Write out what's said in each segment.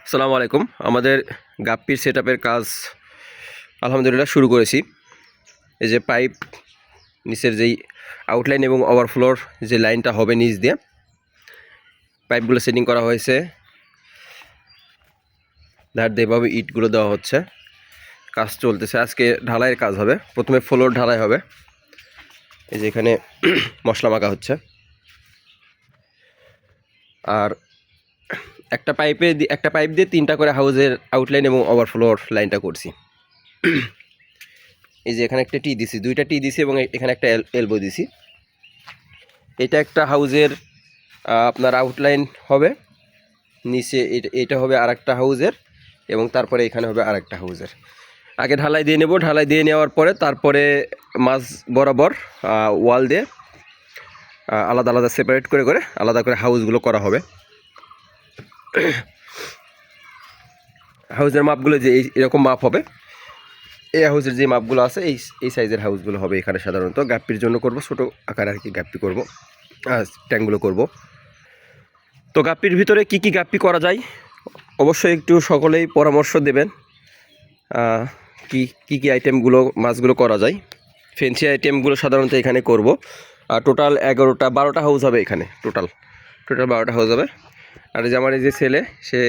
আসসালামু আলাইকুম। আমাদের গাপ্পির সেট কাজ আলহামদুলিল্লাহ শুরু করেছি। এই যে পাইপ নিচের যেই আউটলাইন এবং ওভারফ্লোর যে লাইনটা হবে নিচ দিয়ে পাইপগুলো সেটিং করা হয়েছে। ধার দিয়ে এভাবে ইটগুলো দেওয়া হচ্ছে। কাজ চলতেছে। আজকে ঢালাইয়ের কাজ হবে। প্রথমে ফ্লোর ঢালাই হবে। এই যে এখানে মশলা মাখা হচ্ছে। আর একটা পাইপে একটা পাইপ দিয়ে তিনটা করে হাউজের আউটলাইন এবং ওভারফ্লোর লাইনটা করছি। এই যে এখানে একটা টি দিছি, দুইটা টি দিছি এবং এখানে একটা এলবো দিছি। এটা একটা হাউজের আপনার আউটলাইন হবে, নিচে এটা- এটা হবে আর একটা হাউজের এবং তারপরে এখানে হবে আর একটা হাউজের আগে ঢালাই দিয়ে নেব, ঢালাই দিয়ে নেওয়ার পরে তারপরে মাছ বরাবর ওয়াল দিয়ে আলাদা আলাদা সেপারেট করে করে আলাদা করে হাউসগুলো করা হবে। হাউসের মাপগুলো যে এরকম মাপ হবে, এই হাউসের যে মাপগুলো আছে, এই এই সাইজের হাউসগুলো হবে এখানে সাধারণত। গাপ্পির জন্য করব, ছোটো আকারে আর কি গাপ্পি করব ট্যাঙ্কগুলো করব। তো গাপ্পির ভিতরে কি কি গাপ্পি করা যায়? অবশ্যই একটু সকলেই পরামর্শ দেবেন কি কি কি আইটেমগুলো, মাছগুলো করা যায়। ফেন্সি আইটেমগুলো সাধারণত এখানে করব। আর টোটাল এগারোটা, বারোটা হাউস হবে এখানে, টোটাল। টোটাল বারোটা হাউস হবে। আর যে আমার এই যে ছেলে, সে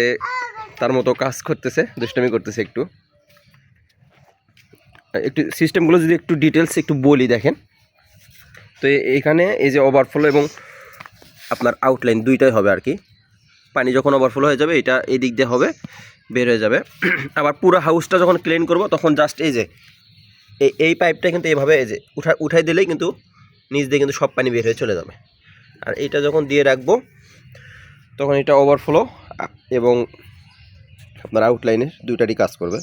তার মতো কাজ করতেছে, দুষ্টামি করতেছে একটু। একটু সিস্টেমগুলো যদি একটু ডিটেলস একটু বলি দেখেন। তো এখানে এই যে ওভারফ্লো এবং আপনার আউটলাইন দুইটাই হবে আর কি। পানি যখন ওভারফ্লো হয়ে যাবে, এটা এই দিক দিয়ে হবে, বের হয়ে যাবে। আবার পুরো হাউসটা যখন ক্লিন করব, তখন জাস্ট এই যে এই পাইপটা কিন্তু এভাবে এই যে উঠা উঠাই দিলেই কিন্তু নিচ দিয়ে কিন্তু সব পানি বের হয়ে চলে যাবে। আর এটা যখন দিয়ে রাখব তখন এটা ওভারফ্লো এবং আপনার আউটলাইনের দুইটারই কাজ করবে।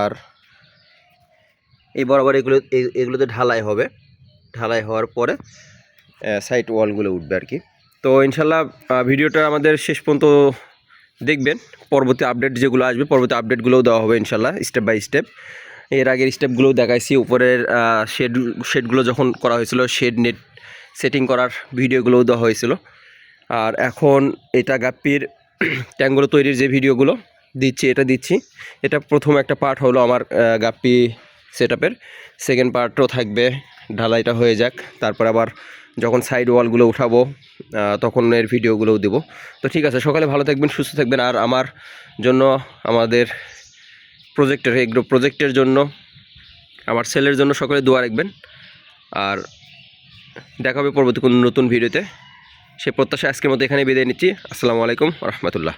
আর এই বরাবর এগুলো এগুলোতে ঢালাই হবে। ঢালাই হওয়ার পরে সাইড ওয়ালগুলো উঠবে আর কি। তো ইনশাল্লাহ ভিডিওটা আমাদের শেষ পর্যন্ত দেখবেন। পরবর্তী আপডেট যেগুলো আসবে, পরবর্তী আপডেটগুলোও দেওয়া হবে ইনশাল্লাহ স্টেপ বাই স্টেপ এর আগের স্টেপগুলোও দেখাইছি, উপরের শেড শেডগুলো যখন করা হয়েছিল শেড নেট সেটিং করার ভিডিওগুলোও দেওয়া হয়েছিল। আর এখন এটা গাপ্পির ট্যাঙ্কগুলো তৈরির যে ভিডিওগুলো দিচ্ছি, এটা দিচ্ছি। এটা প্রথম একটা পার্ট হলো আমার গাপ্পি সেট আপের সেকেন্ড পার্টও থাকবে, ঢালাইটা হয়ে যাক। তারপর আবার যখন সাইড ওয়ালগুলো উঠাবো তখন এর ভিডিওগুলোও দেবো। তো ঠিক আছে, সকালে ভালো থাকবেন, সুস্থ থাকবেন। আর আমার জন্য, আমাদের প্রজেক্টের এগুলো প্রজেক্টের জন্য, আমার ছেলের জন্য সকলে দোয়া রাখবেন। আর দেখা হবে পরবর্তী কোনো নতুন ভিডিওতে সে প্রত্যাশা আজকের মতো এখানে বিদায় নিচ্ছি। আসসালামু আলাইকুম রহমতুল্লাহ।